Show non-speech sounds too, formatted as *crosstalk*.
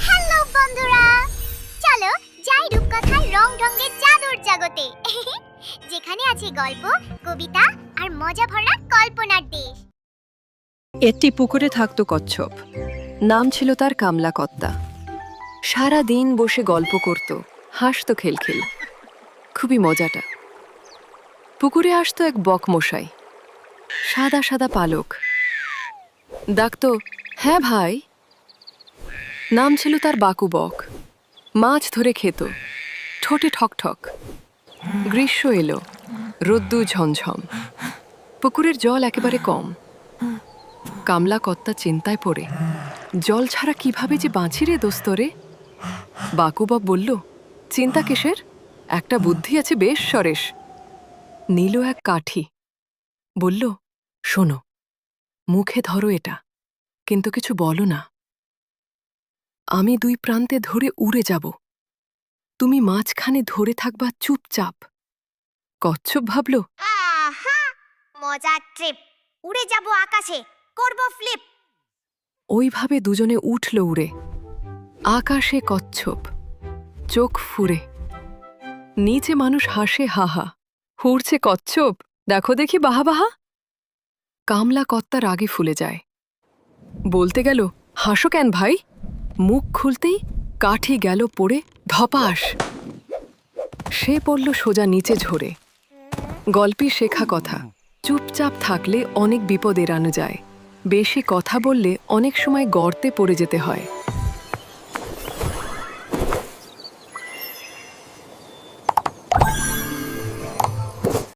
Hello বন্ধুরা, চলো যাই রূপকথার রং ঢঙ্গের জাদুর জগতে। *laughs* যেখানে আছে গল্প, কবিতা আর মজা ভরা কল্পনার দেশ। একটি পুকুরে থাকত কচ্ছপ। নাম ছিল তার কামলা কত্তা সারা দিন বসে গল্প করত, হাসত খেলখেল। খুবই মজাটা। পুকুরে আসতো এক বকমশাই। সাদা সাদা পালক। ডাকতো হ্যাঁ ভাই। নাম ছিল তার বাকু বক। মাছ ধরে খেত। ঠোঁটে ঠক ঠক। গ্রীষ্ম এলো। রোদ্দু ঝমঝম। পুকুরের জল একেবারে কম। কামলা কর্তা চিন্তায় পড়ে। জল ছাড়া কীভাবে যে বাঁচি রে দোস্তরে বাকুবাব বলল, চিন্তা কিসের? একটা বুদ্ধি আছে বেশ সরেশ। নিল এক কাঠি। বলল, শোনো, মুখে ধরো এটা। কিন্তু কিছু বলো না। আমি দুই প্রান্তে ধরে উড়ে যাব। তুমি মাঝখানে ধরে থাকবা চুপচাপ। কচ্ছপ ভাবল আহা! মজার ট্রিপ। উড়ে যাব আকাশে। করব ফ্লিপ। ওইভাবে দুজনে উঠল উড়ে। আকাশে কচ্ছপ। চোখ ফুরে নিচে মানুষ হাসে হাহা। হুড়ছে কচ্ছপ। দেখো দেখি বাহা বাহা। কামলা কত্তা রাগে ফুলে যায়। বলতে গেল, হাসো কেন ভাই? মুখ খুলতেই কাঠি গেল পড়ে ধপাস। সে পড়ল সোজা নিচে ঝরে। গল্পি শেখা কথা, চুপচাপ থাকলে অনেক বিপদ এড়ানো যায়। বেশি কথা বললে অনেক সময় গর্তে পড়ে যেতে হয়।